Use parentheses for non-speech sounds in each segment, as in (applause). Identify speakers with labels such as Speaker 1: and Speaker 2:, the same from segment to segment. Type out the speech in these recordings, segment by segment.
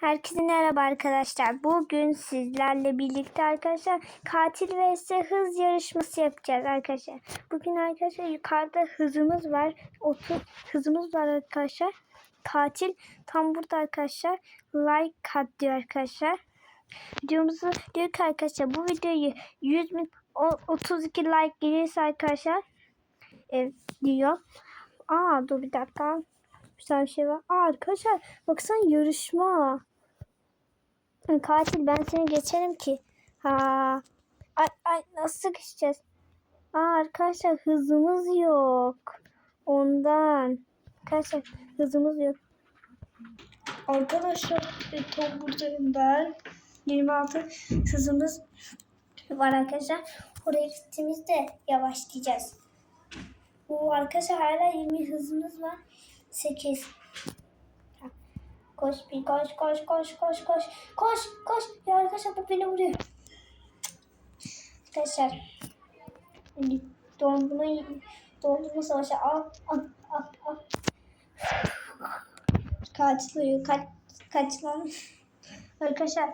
Speaker 1: Herkese merhaba arkadaşlar. Bugün sizlerle birlikte arkadaşlar katil vs hız yarışması yapacağız arkadaşlar. Bugün arkadaşlar yukarıda hızımız var. 30 hızımız var arkadaşlar. Katil tam burada arkadaşlar. Like at diyor arkadaşlar. Videomuzu diyor ki arkadaşlar bu videoyu 100 bin o- 32 like gelirse arkadaşlar e, diyor. Aa dur bir dakika. Bir tane şey var. Aa arkadaşlar baksan yarışma. Katil ben seni geçerim ki. Ha. Ay, ay nasıl geçeceğiz? Aa arkadaşlar hızımız yok. Ondan. Arkadaşlar hızımız yok. Arkadaşlar tam buradayım ben. 26 hızımız var arkadaşlar. Oraya gittiğimizde yavaşlayacağız. Bu arkadaşlar hala 20 hızımız var. 8. Koş bir koş koş koş koş koş koş koş. Ya arkadaşlar bu beni vuruyor. Arkadaşlar dondurma dondurma savaşı al al al al. Kaçlıyor kaç kaç lan. Arkadaşlar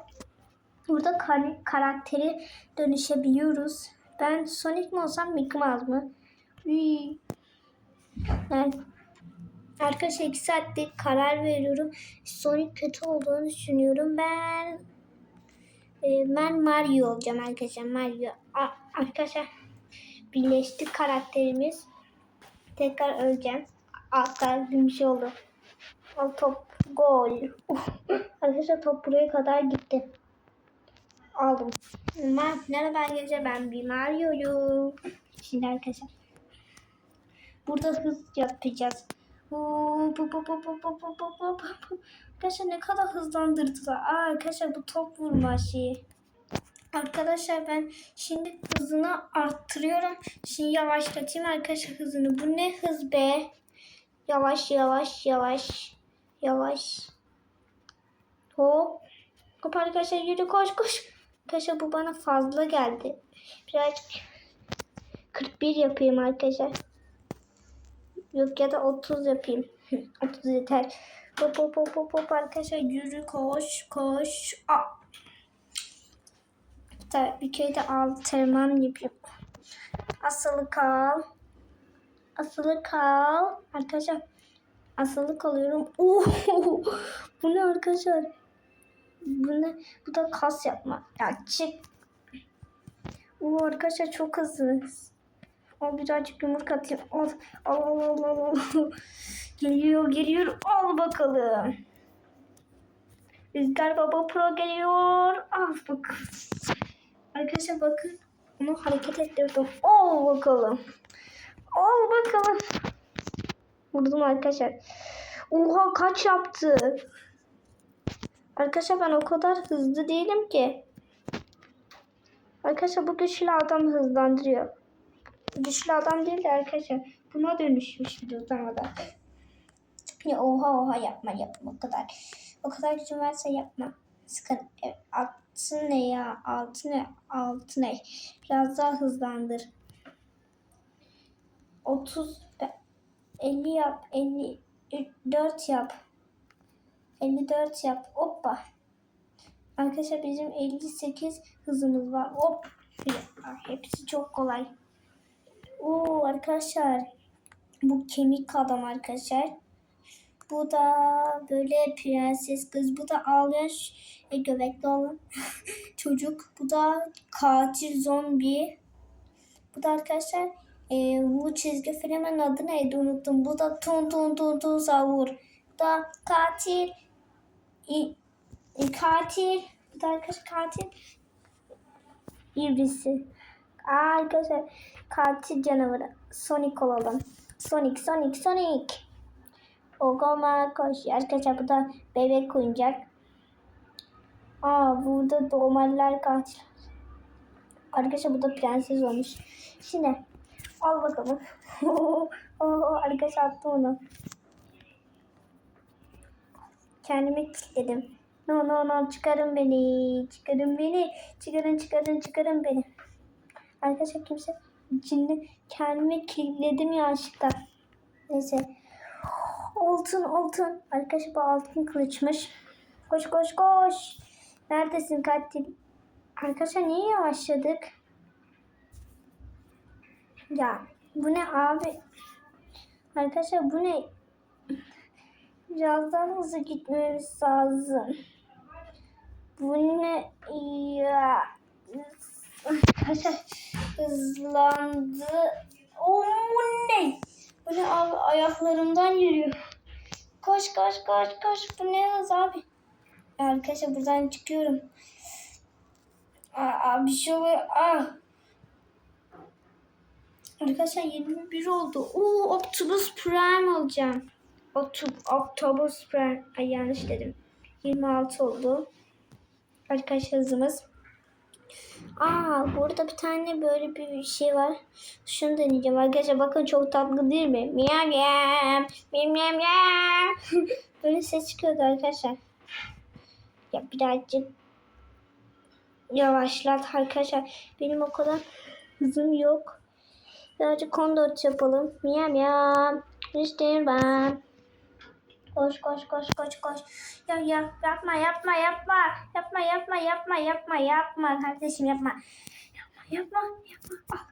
Speaker 1: burada kar- karakteri dönüşebiliyoruz. Ben Sonic mi olsam Mickey Mouse mı? Üy. Arkadaşlar 2 saattir karar veriyorum. Sonic kötü olduğunu düşünüyorum. Ben e, ben Mario olacağım arkadaşlar. Mario. Arkadaşlar birleşti karakterimiz. Tekrar öleceğim. Asla bir şey oldu. Al top. Gol. Arkadaşlar top buraya kadar gitti. Aldım. Ma Merhaba arkadaşlar ben bir Mario'yum. Şimdi arkadaşlar burada hız yapacağız. Hop. Arkadaşlar ne kadar hızlandırdılar. Aa, arkadaşlar bu top vurma şeyi. Arkadaşlar ben şimdi hızını arttırıyorum. Şimdi yavaşlatayım arkadaşlar hızını. Bu ne hız be? Yavaş yavaş yavaş. Yavaş. Hop. Hop arkadaşlar yürü koş koş. Arkadaşlar bu bana fazla geldi. Birazcık 41 yapayım arkadaşlar. Yok ya da 30 yapayım. (laughs) 30 yeter. Hop hop hop hop hop arkadaşlar yürü koş koş. Aa. Tabii bir kere de antrenman yapayım. Asılı kal. Asılı kal. Arkadaşlar asılı kalıyorum. Oo, bu ne arkadaşlar? Bu ne? Bu da kas yapma. Ya çık. Oo arkadaşlar çok hızlı. Al birazcık yumurta atayım. Al al al al al. (laughs) geliyor geliyor. Al bakalım. Rüzgar Baba Pro geliyor. Al bak. Arkadaşlar bakın. Onu hareket ettirdim. Al bakalım. Al bakalım. Vurdum arkadaşlar. Oha kaç yaptı? Arkadaşlar ben o kadar hızlı değilim ki. Arkadaşlar bu güçlü adam hızlandırıyor güçlü adam değil de arkadaşlar buna dönüşmüş bir uzamada. Ya oha oha yapma yapma o kadar. O kadar gücün varsa yapma. Sıkın. Evet, altı ne ya? Altı ne? Altı ne? Biraz daha hızlandır. 30 50 yap. 54 yap. 54 yap. Hoppa. Arkadaşlar bizim 58 hızımız var. Hop. Hepsi çok kolay. Oo arkadaşlar bu kemik adam arkadaşlar. Bu da böyle prenses kız. Bu da ağlayan e, göbekli olan (laughs) çocuk. Bu da katil zombi. Bu da arkadaşlar e, bu çizgi filmin adı neydi unuttum. Bu da tun tun tun tun savur. Bu da katil. E, e, katil. Bu da arkadaşlar katil. İbrisi. Aa, arkadaşlar katil canavarı. Sonic olalım. Sonic, Sonic, Sonic. Ogoma koş. Arkadaşlar bu da bebek oyuncak. Aa burada doğmalılar katil. Arkadaşlar bu da prenses olmuş. Şimdi al bakalım. (laughs) Arkadaşlar attım onu. Kendimi kilitledim. No no no çıkarın beni. Çıkarın beni. Çıkarın çıkarın çıkarın beni. Arkadaşlar kimse şimdi kendimi kilitledim yanlışlıkla. Neyse. Altın altın. Arkadaşlar bu altın kılıçmış. Koş koş koş. Neredesin katil? Arkadaşlar niye yavaşladık? Ya bu ne abi? Arkadaşlar bu ne? Biraz daha hızlı gitmemiz lazım. Bu ne? Ya. Arkadaşlar hızlandı. O bu ne? Ne abi ayaklarımdan yürüyor. Koş koş koş koş. Bu ne hız abi? Arkadaşlar buradan çıkıyorum. Aa, bir şey oluyor. Aa. Arkadaşlar 21 oldu. Oo, Optimus Prime alacağım. Otu- Octopus Prime. Ay yanlış dedim. 26 oldu. Arkadaşlar hızımız. Aa burada bir tane böyle bir şey var. Şunu deneyeceğim arkadaşlar. Bakın çok tatlı değil mi? Miyav miyav. Miyav miyav miyav. (laughs) böyle ses çıkıyordu arkadaşlar. Ya birazcık yavaşlat arkadaşlar. Benim o kadar hızım yok. Birazcık kondort yapalım. Miyav miyav. İşte ben. Koş koş koş koş koş. Ya ya yapma yapma yapma. Yapma yapma yapma yapma yapma kardeşim yapma. Yapma yapma yapma. Al.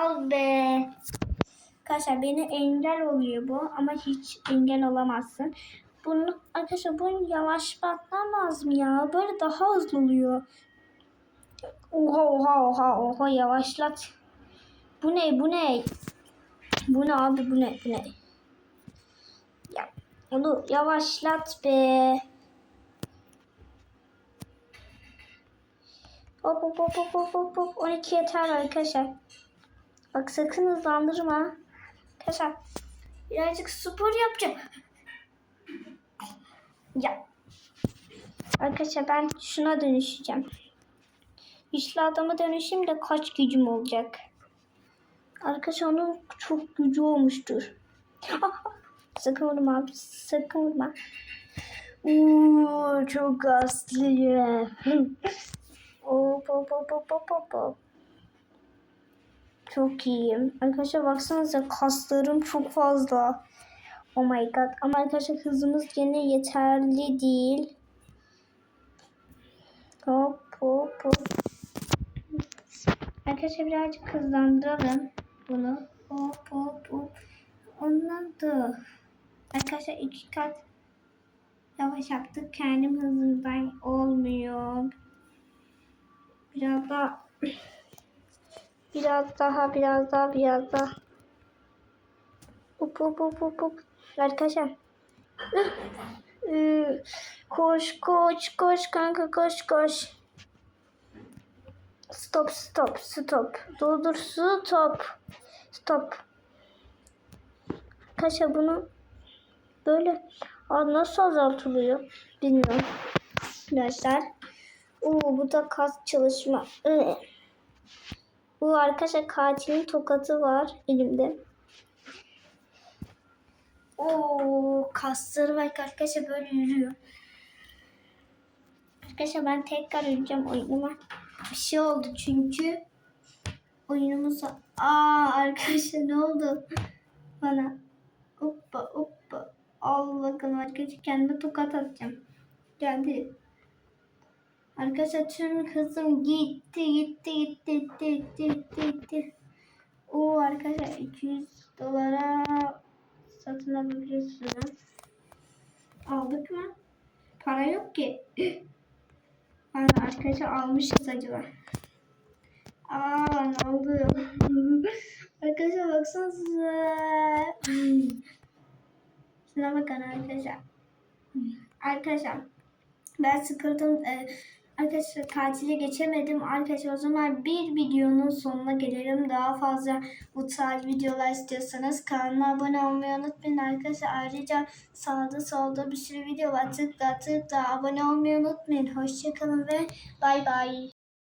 Speaker 1: Al be. Arkadaşlar beni engel oluyor bu ama hiç engel olamazsın. Bunu arkadaşlar bunu yavaş batmam lazım ya. Böyle daha hızlı oluyor. Oha oha oha oha yavaşlat. Bu ne bu ne? Bu ne abi bu ne bu ne? Onu yavaşlat be. Hop hop hop hop hop hop hop. 12 yeter arkadaşlar. Bak sakın hızlandırma. Arkadaşlar birazcık spor yapacağım. Ya. Arkadaşlar ben şuna dönüşeceğim. Güçlü adama dönüşeyim de kaç gücüm olacak. Arkadaşlar onun çok gücü olmuştur. Ah, sakın vurma abi. Sakın vurma. Uuu çok hastayım. (laughs) hop hop hop hop hop hop. Çok iyiyim. Arkadaşlar baksanıza kaslarım çok fazla. Oh my god. Ama arkadaşlar hızımız gene yeterli değil. Hop hop hop. Arkadaşlar birazcık hızlandıralım bunu. Hop hop hop. Ondan da arkadaşlar iki kat yavaş yaptık. Kendim hızımdan olmuyor. Biraz daha biraz daha biraz daha biraz daha. Hop hop hop hop hop. Arkadaşlar. Koş koş koş kanka koş koş. Stop stop stop. Durdur stop. Stop. Arkadaşlar bunu böyle Aa, nasıl azaltılıyor bilmiyorum. Arkadaşlar. Oo, bu da kas çalışma. Ee. Bu arkadaşlar katilin tokatı var elimde. Oo, kasları var arkadaşlar böyle yürüyor. Arkadaşlar ben tekrar yürüyeceğim oyunuma. Bir şey oldu çünkü oyunumuz... Aa arkadaşlar ne oldu bana? Hoppa hoppa. Al bakalım arkadaşlar kendime tokat atacağım. Geldi. Arkadaşlar tüm hızım gitti gitti gitti gitti gitti gitti gitti. Oo arkadaşlar 200 dolara satın alabiliyorsunuz. Aldık mı? Para yok ki. (clears throat) Hani arkadaşlar almışız acaba. Aa ne oldu? (laughs) arkadaşlar baksanıza. Şuna bakın arkadaşlar. Arkadaşlar ben sıkıldım. Ee, arkadaşlar tatile geçemedim. Arkadaşlar o zaman bir videonun sonuna gelelim. Daha fazla bu tarz videolar istiyorsanız kanalıma abone olmayı unutmayın arkadaşlar. Ayrıca sağda solda bir sürü video var. Tıkla tıkla abone olmayı unutmayın. Hoşçakalın ve bay bay.